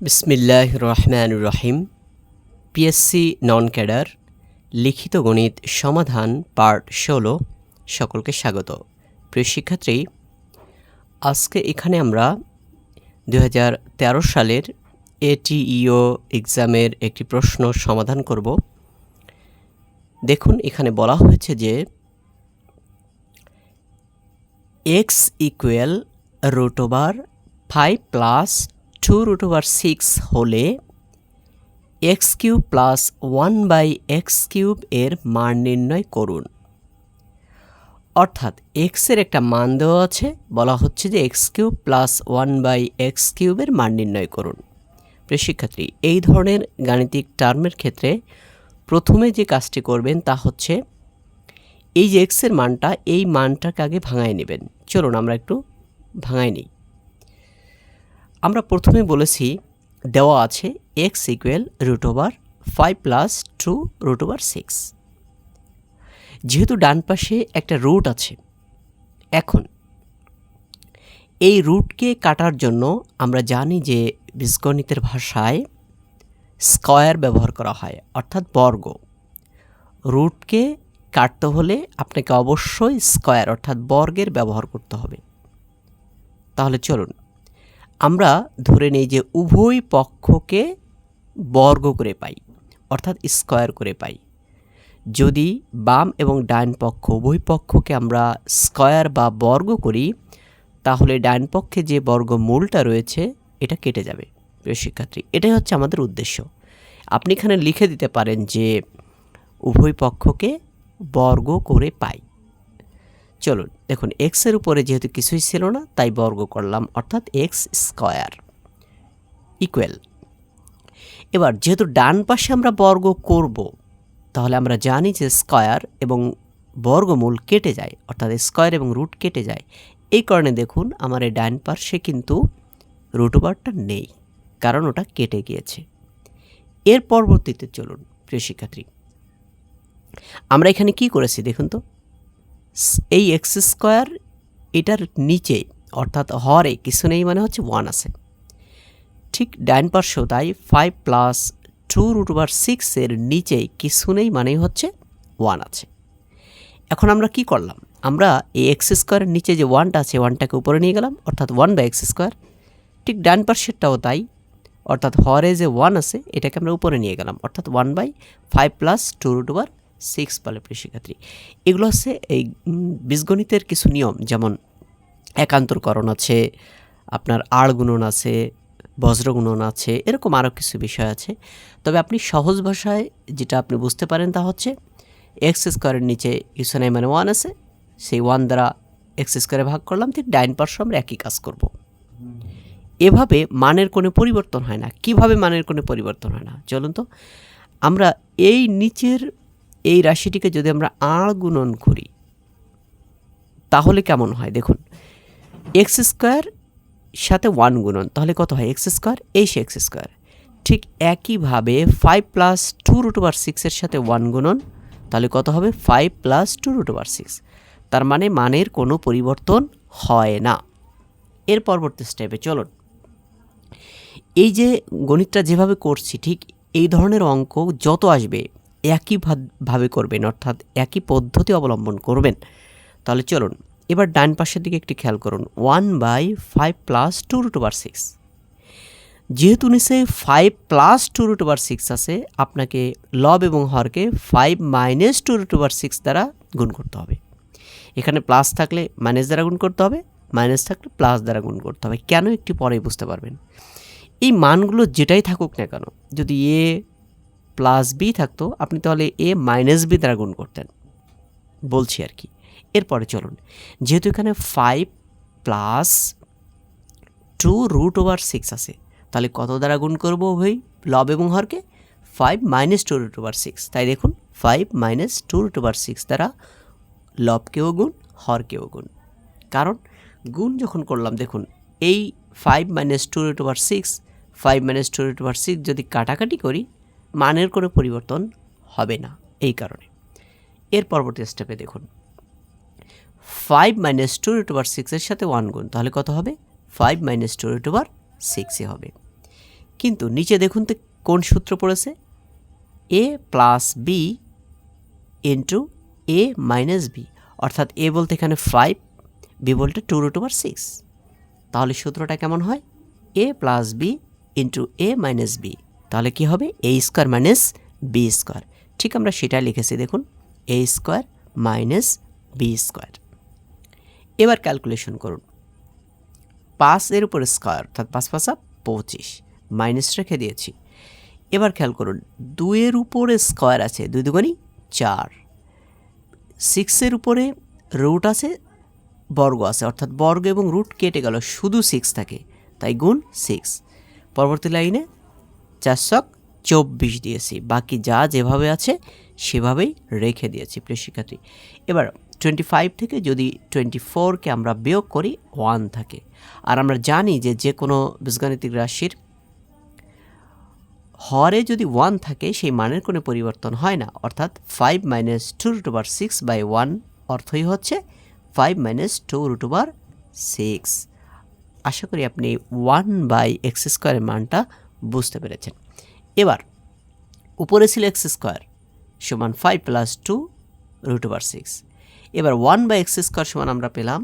বিসমিল্লাহ রহমান রহিম। পিএসসি নন ক্যাডার লিখিত গণিত সমাধান, পার্ট ষোলো। সকলকে স্বাগত। প্রিয় শিক্ষার্থী, আজকে এখানে আমরা দু হাজার তেরো সালের এটিইও এক্সামের একটি প্রশ্ন সমাধান করব। দেখুন, এখানে বলা হয়েছে যে X equal root over five plus two root over six হলে X cube plus one by X cube এর মান নির্ণয় করুন। অর্থাৎ এক্সের একটা মান দেওয়া আছে, বলা হচ্ছে যে X cube plus one by X কিউবের মান নির্ণয় করুন। প্রিয় শিক্ষার্থী, এই ধরনের গাণিতিক টার্মের ক্ষেত্রে প্রথমে যে কাজটি করবেন তা হচ্ছে এই যে এক্সের মানটা, এই মানটাকে আগে ভাঙায় নেবেন। চলুন আমরা একটু ভাঙায় নিই। আমরা প্রথমে বলেছি দেওয়া আছে X equal root over five plus two root over six যেহেতু ডান পাশে একটা রুট আছে, এখন এই রুটকে কাটার জন্য আমরা জানি যে বীজগণিতের ভাষায় স্কয়ার ব্যবহার করা হয়, অর্থাৎ বর্গ। রুটকে কাটতে হলে আপনাকে অবশ্যই স্কয়ার অর্থাৎ বর্গের ব্যবহার করতে হবে। তাহলে চলুন আমরা ধরে নিই যে উভয় পক্ষকে বর্গ করে পাই, অর্থাৎ স্কয়ার করে পাই। যদি বাম এবং ডান পক্ষ, উভয় পক্ষকে আমরা স্কয়ার বা বর্গ করি, তাহলে ডান পক্ষে যে বর্গমূলটা রয়েছে, এটা কেটে যাবে প্রিয় শিক্ষার্থী। এটাই হচ্ছে আমাদের উদ্দেশ্য। আপনি এখানে লিখে দিতে পারেন যে উভয় পক্ষকে বর্গ করে পাই। চলুন, দেখুন এক্সের উপরে যেহেতু কিছুই ছিল না, তাই বর্গ করলাম, অর্থাৎ এক্স স্কয়ার ইকুয়াল। এবার যেহেতু ডান পাশে আমরা বর্গ করব, তাহলে আমরা জানি যে স্কয়ার এবং বর্গমূল কেটে যায়, অর্থাৎ স্কয়ার এবং রুট কেটে যায়। এই কারণে দেখুন, আমার এই ডান পার্শ্বে কিন্তু রুট ওভারটা নেই, কারণ ওটা কেটে গিয়েছে। এর পরবর্তীতে চলুন, প্রিয় শিক্ষার্থী। আমরা এখানে কি করেছি, দেখুন তো। এই এক্স স্কোয়ার এটার নিচে, অর্থাৎ হরে, কিছু নেই মানে হচ্ছে ওয়ান আছে। ঠিক ডাইন পার্শ্ব তাই five plus two root over সিক্সের নিচে কিছু নেই মানেই হচ্ছে ওয়ান আছে। এখন আমরা কি করলাম? আমরা এই এক্স স্কোয়ারের নিচে যে ওয়ানটা আছে ওয়ানটাকে উপরে নিয়ে গেলাম, অর্থাৎ ওয়ান বাই এক্স স্কোয়ার। ঠিক ডান পার্শ্বেরটাও তাই, অর্থাৎ হরে যে ওয়ান আছে, এটাকে আমরা উপরে নিয়ে গেলাম, অর্থাৎ one by five plus two root over six বলে প্রিয় এগুলো হচ্ছে এই বীজগণিতের কিছু নিয়ম, যেমন একান্তরকরণ আছে, আপনার আড় গুণন আছে বজ্রগুণন আছে, এরকম আরও কিছু বিষয় আছে। তবে আপনি সহজ ভাষায় যেটা আপনি বুঝতে পারেন তা হচ্ছে এক্স স্কোয়ারের নিচে কিছু মানে ওয়ান আছে, সেই ওয়ান দ্বারা এক্স স্কোয়ারে ভাগ করলাম, ঠিক ডাইন পার্শ্ব আমরা একই কাজ করব। এভাবে মানের কোনো পরিবর্তন হয় না। কীভাবে মানের কোনো পরিবর্তন হয় না? চলুন তো, আমরা এই নিচের এই রাশিটিকে যদি আমরা আড় গুণন করি, তাহলে কেমন হয়? দেখুন এক্স স্কোয়ার সাথে ওয়ান গুণন, তাহলে কত হয়? এক্স স্কোয়ার এই সে এক্স স্কোয়ার ঠিক একইভাবে five plus two root over সিক্সের সাথে ওয়ান গুণন, তাহলে কত হবে? Five plus two root over six তার মানে মানের কোনো পরিবর্তন হয় না। এর পরবর্তী স্টেপে চলুন। এই যে গণিতটা যেভাবে করছি, ঠিক এই ধরনের অঙ্ক যত আসবে একই ভাবে করবেন, অর্থাৎ একই পদ্ধতি অবলম্বন করবেন। তাহলে চলুন, এবার ডান পাশের দিকে একটি খেয়াল করুন। One by five plus two root over six. যেহেতু নিচে five plus two root over six আছে, আপনাকে লব এবং হরকে five minus two root over six দ্বারা গুণ করতে হবে। এখানে প্লাস থাকলে মাইনাস দ্বারা গুণ করতে হবে, মাইনাস থাকলে প্লাস দ্বারা গুণ করতে হবে। কেন একটি পরেই বুঝতে পারবেন? এই মানগুলো যেটাই থাকুক না কেন, যদি এ প্লাস বি থাকতো, আপনি তাহলে এ মাইনাস বি দ্বারা গুণ করতেন। বলছি আর কি। এরপরে চলুন। যেহেতু এখানে five plus two root over six আছে, তাহলে কত দ্বারা গুণ করব ভাই? লব এবং হরকে? Five minus two root over six তাই দেখুন five minus two root over six দ্বারা লবকেও গুণ, হরকেও গুণ। কারণ গুণ যখন করলাম, দেখুন, এই five minus two root over six five minus two root over six যদি কাটাকাটি করি মানের কোনো পরিবর্তন হবে না এই কারণে। এর পরবর্তী স্টেপে দেখুন। Five minus two root over সিক্সের সাথে ওয়ান গুণ, তাহলে কত হবে? Five minus two root over সিক্সই হবে। কিন্তু নিচে দেখুন তো কোন সূত্র পড়েছে? A plus B into A minus B অর্থাৎ এ বলতে এখানে ফাইভ বি বলতে টু রুট ওভার সিক্স তাহলে সূত্রটা কেমন হয়? A plus B into A minus B তাহলে কী হবে? A square minus B square ঠিক আমরা সেটা লিখেছি, দেখুন। A square minus B square এবার ক্যালকুলেশন করুন। পাঁচ এর উপর স্কোয়ার অর্থাৎ পাঁচ পাঁচা পঁচিশ। মাইনাস রেখে দিয়েছি। এবার খেয়াল করুন, দুইয়ের উপরে স্কোয়ার আছে, দুই দুগুণি চার। সিক্সের উপরে রুট আছে, বর্গ আছে, অর্থাৎ বর্গ এবং রুট কেটে গেল, শুধু সিক্স থাকে, তাই গুণ সিক্স পরবর্তী লাইনে চারশক চব্বিশ দিয়েছি। বাকি যা যেভাবে আছে, সেভাবেই রেখে দিয়েছি প্রিয় শিক্ষার্থী। এবার টোয়েন্টি ফাইভ থেকে যদি টোয়েন্টি ফোরকে আমরা বিয়োগ করি ওয়ান থাকে। আর আমরা জানি যে যে কোনো বীজগাণিতিক রাশির হরে যদি ওয়ান থাকে, সেই মানের কোনো পরিবর্তন হয় না। অর্থাৎ five minus two root over six by one অর্থই হচ্ছে five minus two root over six আশা করি আপনি ওয়ান বাই এক্স স্কোয়ারের মানটা বুঝতে পেরেছেন। এবার, উপরে ছিল এক্স স্কোয়ার সমান five plus two root over six এবার ওয়ান বাই এক্স স্কোয়ার সমান আমরা পেলাম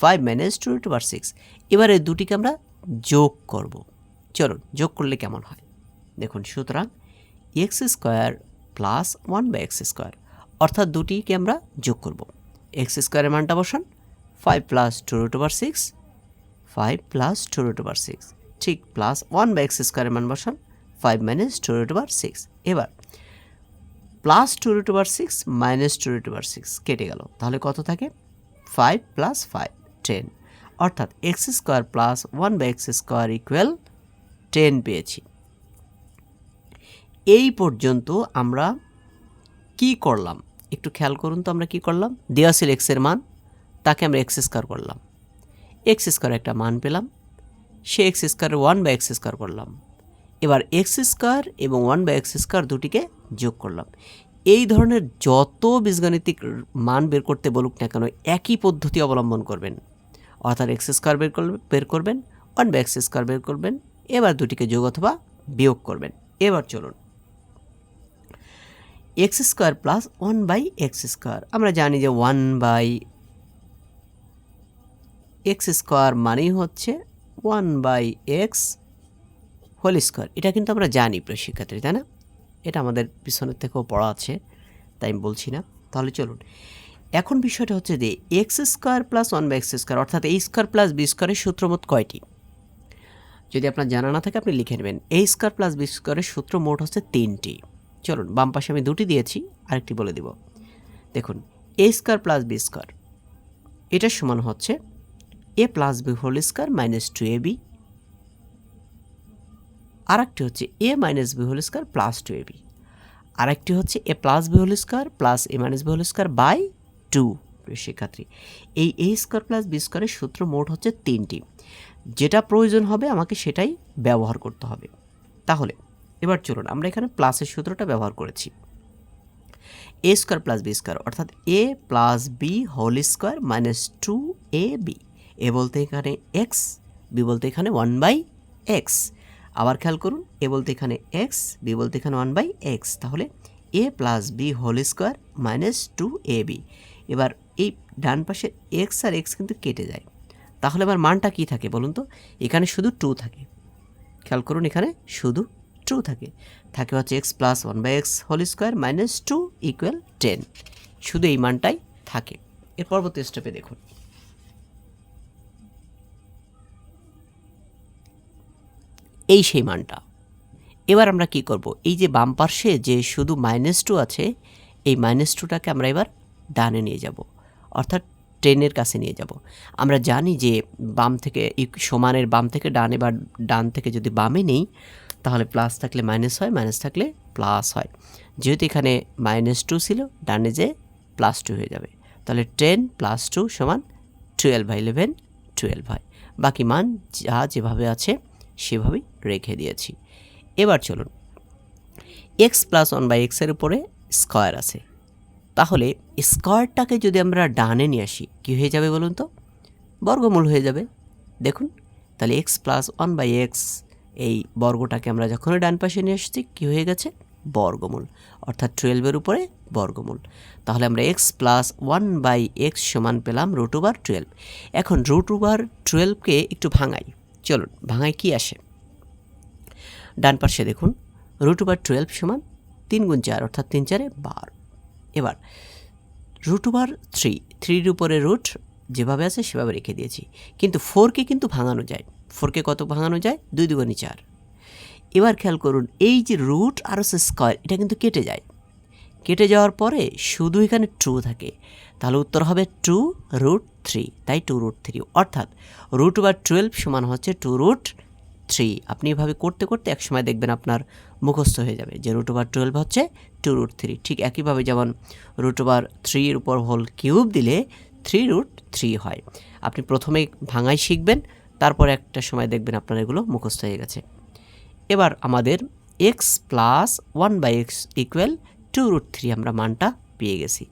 five minus two root over six এবার এই দুটিকে আমরা যোগ করব। চলুন, যোগ করলে কেমন হয়? দেখুন, সুতরাং X square plus one by X square অর্থাৎ দুটিকে আমরা যোগ করব। এক্স স্কোয়ারের মানটা বসান five plus two root over six five plus two root over six ঠিক প্লাস ওয়ান বাই এক্স স্কোয়ারের মান বসান five minus two root over six এবার plus two root over six minus two root over six কেটে গেল। তাহলে কত থাকে? ফাইভ প্লাস ফাইভ টেন অর্থাৎ X square plus one by X square equal ten পেয়েছি। এই পর্যন্ত আমরা কি করলাম? একটু খেয়াল করুন তো আমরা কি করলাম? দেওয়া ছিল এক্সের মান, তাকে আমরা এক্স স্কোয়ার করলাম। এক্স স্কোয়ার একটা মান পেলাম। সে এক্স স্কোয়ারের ওয়ান বাই এক্স স্কোয়ার করলাম। এবার এক্স স্কোয়ার এবং ওয়ান বাই এক্স স্কোয়ার দুটিকে যোগ করলাম। এই ধরনের যত বীজগাণিতিক মান বের করতে বলুক না কেন, একই পদ্ধতি অবলম্বন করবেন। অর্থাৎ এক্স স্কোয়ার বের করবে বের করবেন ওয়ান বাই এক্স স্কোয়ার বের করবেন, এবার দুটিকে যোগ অথবা বিয়োগ করবেন। এবার চলুন। X square plus one by X square আমরা জানি যে ওয়ান বাই এক্স স্কোয়ার মানেই হচ্ছে one by X whole square এটা কিন্তু আমরা জানি প্রিয় শিক্ষার্থী, তাই না? এটা আমাদের পিছনের থেকেও পড়া আছে, তাই আমি বলছি না। তাহলে চলুন। এখন বিষয়টা হচ্ছে যে X square plus one by X square অর্থাৎ এই স্কোয়ার প্লাস বি স্কোয়ারের সূত্রমত কয়টি? যদি আপনার জানা না থাকে, আপনি লিখে নেবেন। এ স্কোয়ার প্লাস বি স্কোয়ারের সূত্র মোট হচ্ছে তিনটি। চলুন, বাম পাশে আমি দুটি দিয়েছি, আরেকটি বলে দিব। দেখুন A square plus B square এটার সমান হচ্ছে A plus B whole square minus two A B আরেকটি হচ্ছে A minus B whole square plus two A B আরেকটি হচ্ছে A plus B whole square plus A minus B whole square by two শিক্ষার্থী। এই এ square plus B স্কোয়ারের সূত্র মোট হচ্ছে তিনটি। যেটা প্রয়োজন হবে আমাকে সেটাই ব্যবহার করতে হবে। তাহলে, এবার চলুন, আমরা এখানে প্লাসের সূত্রটা ব্যবহার করেছি। A square plus B square অর্থাৎ A plus B whole square minus two A B A বলতে এখানে এক্স বি বলতে এখানে ওয়ান বাই এক্স আবার খেয়াল করুন, এ বলতে এখানে এক্স বি বলতে এখানে ওয়ান বাই এক্স তাহলে A plus B whole square minus two A B এবার এই ডান পাশে এক্স আর এক্স কিন্তু কেটে যায়। তাহলে এবার মানটা কী থাকে বলুন তো? এখানে শুধু টু থাকে। খেয়াল করুন, এখানে শুধু টু থাকে। থাকে হচ্ছে X plus one by X whole square minus two equal ten শুধু এই মানটাই থাকে। এর পরবর্তী স্টেপে দেখুন। এই সেই মানটা। এবার আমরা কি করব? এই যে বাম পার্শ্বে যে শুধু মাইনাস টু আছে, এই মাইনাস টুটাকে আমরা এবার ডানে নিয়ে যাব। অর্থাৎ টেনের কাছে নিয়ে যাব। আমরা জানি যে বাম থেকে সমানের বাম থেকে ডানে বা ডান থেকে যদি বামে নেই, তাহলে প্লাস থাকলে মাইনাস হয় মাইনাস থাকলে প্লাস হয়। যেহেতু এখানে মাইনাস টু ছিল, ডানে যে প্লাস টু হয়ে যাবে। তাহলে টেন প্লাস টু সমান টুয়েলভ বাই ইলেভেন টুয়েলভ হয়। বাকি মান যা যেভাবে আছে সেভাবেই রেখে দিয়েছি। এবার চলুন। এক্স প্লাস ওয়ান বাই এক্সের উপরে স্কোয়ার আছে। তাহলে স্কোয়ারটাকে যদি আমরা ডানে নিয়ে আসি, কী হয়ে যাবে বলুন তো? বর্গমূল হয়ে যাবে। দেখুন, তাহলে X plus one by X এই বর্গটাকে আমরা যখন ডান পাশে নিয়ে এসেছি কী হয়ে গেছে? বর্গমূল। অর্থাৎ টুয়েলভের উপরে বর্গমূল। তাহলে আমরা X plus one by X সমান পেলাম রুট ওভার টুয়েলভ এখন রুট ওভার টুয়েলভকে একটু ভাঙাই। চলুন, ভাঙায় কি আসে? ডান পাশে দেখুন, রুট ওভার টুয়েলভ সমান তিন গুণ চার, অর্থাৎ তিন চারে বারো। এবার, রুট ওভার থ্রি, থ্রির উপরে রুট যেভাবে আছে সেভাবে রেখে দিয়েছি। কিন্তু ফোরকে কিন্তু ভাঙানো যায়। ফোরকে কত ভাঙানো যায়? দুই দুগুণি চার। এবার খেয়াল করুন, এই যে রুট আর হচ্ছে স্কোয়ার, এটা কিন্তু কেটে যায়। কেটে যাওয়ার পরে শুধু এখানে টু থাকে। তাহলে উত্তর হবে টু রুট থ্রি তাই টু রুট থ্রি অর্থাৎ রুট বা টুয়েলভ সমান হচ্ছে টু রুট থ্রি আপনি এভাবে করতে করতে একসময় দেখবেন আপনার মুখস্থ হয়ে যাবে যে রুট ওভার টুয়েলভ হচ্ছে টু রুট থ্রি ঠিক একইভাবে যেমন রুট ওভার থ্রির উপর হোল কিউব দিলে থ্রি রুট থ্রি হয়। আপনি প্রথমে ভাঙাই শিখবেন, তারপরে একটা সময় দেখবেন আপনার এগুলো মুখস্থ হয়ে গেছে। এবার আমাদের X plus one by X equal two root three আমরা মানটা পেয়ে গেছি।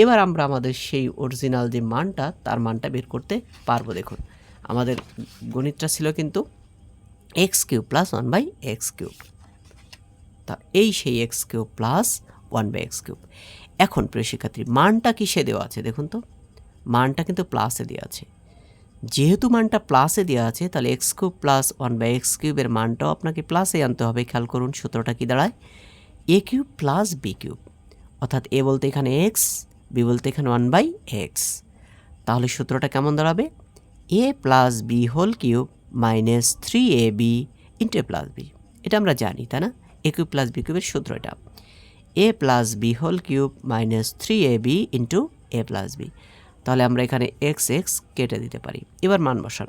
এবার আমরা আমাদের সেই অরিজিনাল যে মানটা, তার মানটা বের করতে পারব দেখুন। আমাদের গণিতটা ছিল কিন্তু X cube plus one by X cube তা এই সেই X cube plus one by X cube এখন প্রিয় শিক্ষার্থী, মানটা কিসে দেওয়া আছে দেখুন তো? মানটা কিন্তু প্লাসে দেওয়া আছে। যেহেতু মানটা প্লাসে দেওয়া আছে, তাহলে X cube plus one by X কিউবের মানটাও আপনাকে প্লাসে আনতে হবে। খেয়াল করুন সূত্রটা কী দাঁড়ায়? A cube plus B cube অর্থাৎ এ বলতে এখানে এক্স বি বলতে এখানে ওয়ান বাই এক্স তাহলে সূত্রটা কেমন দাঁড়াবে? A plus B whole cube minus three A B into A plus B এটা আমরা জানি, তাই না? এ কিউব প্লাস বি কিউবের সূত্র এটা। A plus B whole cube minus three A B into A plus B তাহলে আমরা এখানে এক্স এক্স কেটে দিতে পারি। এবার মান বসান।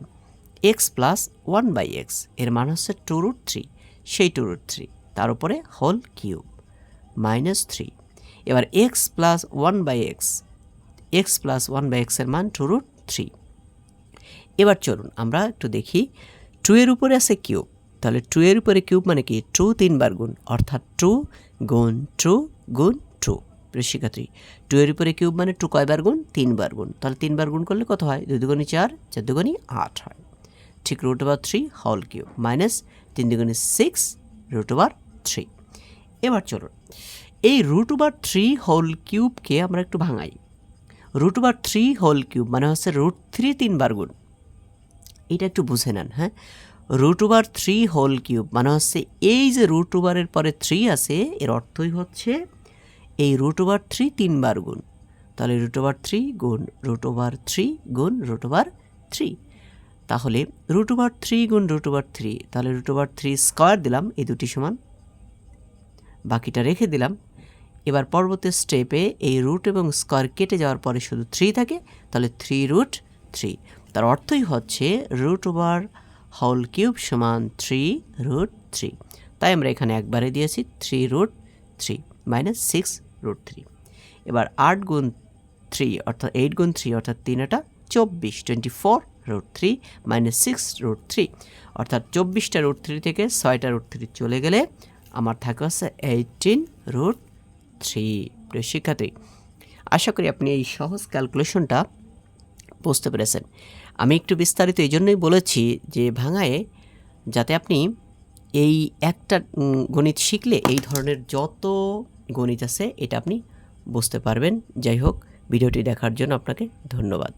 এক্স প্লাস ওয়ান বাই এক্সের মান হচ্ছে টু রুট থ্রি সেই টু রুট থ্রি তার উপরে হোল কিউব মাইনাস থ্রি এবার x plus one by x x plus one by এক্সের মান টু রুট থ্রি এবার চলুন আমরা একটু দেখি টু এর উপরে আছে কিউব তাহলে টু এর উপরে কিউব মানে কি? টু তিনবার গুণ, অর্থাৎ টু গুণ টু গুণ টু শিক্ষার্থী টু এর উপরে কিউব মানে টু কয়বার গুণ? তিনবার গুণ। তাহলে তিনবার গুণ করলে কত হয়? দুই দুগুণি চার চার দুগুণি আট হয়। ঠিক root over three whole cube minus তিন দুগুণি সিক্স রুট ওভার থ্রি এবার চলুন। এই রুট ওভার থ্রি হোল কিউবকে আমরা একটু ভাঙাই root over three whole cube মানে হচ্ছে রুট থ্রি তিনবার গুণ এটা একটু বুঝে নেন হ্যাঁ root over three whole cube মানে হচ্ছে এই যে রুট ওভারের পরে থ্রি আছে এর অর্থই হচ্ছে এই রুট ওভার থ্রি তিনবার গুণ তাহলে রুট ওভার থ্রি গুণ রুট ওভার থ্রি গুণ রুট ওভার থ্রি তাহলে রুট ওভার থ্রি গুণ রুট ওভার থ্রি তাহলে রুট ওভার থ্রি স্কোয়ার দিলাম এই দুটি সমান বাকিটা রেখে দিলাম এবার পরবর্তী স্টেপে এই রুট এবং স্কোয়ার কেটে যাওয়ার পরে শুধু থ্রি থাকে, তাহলে থ্রি রুট থ্রি তার অর্থই হচ্ছে রুট ওভার হোল কিউব সমান থ্রি রুট থ্রি তাই আমরা এখানে একবারে দিয়েছি three root three minus six root three এবার আট গুণ থ্রি অর্থাৎ এইট গুণ থ্রি অর্থাৎ তিন এটা চব্বিশ twenty four root three minus six root three অর্থাৎ চব্বিশটা রুট থ্রি থেকে ছয়টা রুট থ্রি চলে গেলে আমার থাকে হচ্ছে এইটিন রুট থ্রি প্রিয় শিক্ষার্থী, আশা করি আপনি এই সহজ ক্যালকুলেশনটা বুঝতে পেরেছেন। আমি একটু বিস্তারিত এই জন্যই বলেছি যে ভাঙায়ে যাতে আপনি এই একটা গণিত শিখলে এই ধরনের যত গণিত আছে, এটা আপনি বুঝতে পারবেন। যাই হোক, ভিডিওটি দেখার জন্য আপনাকে ধন্যবাদ।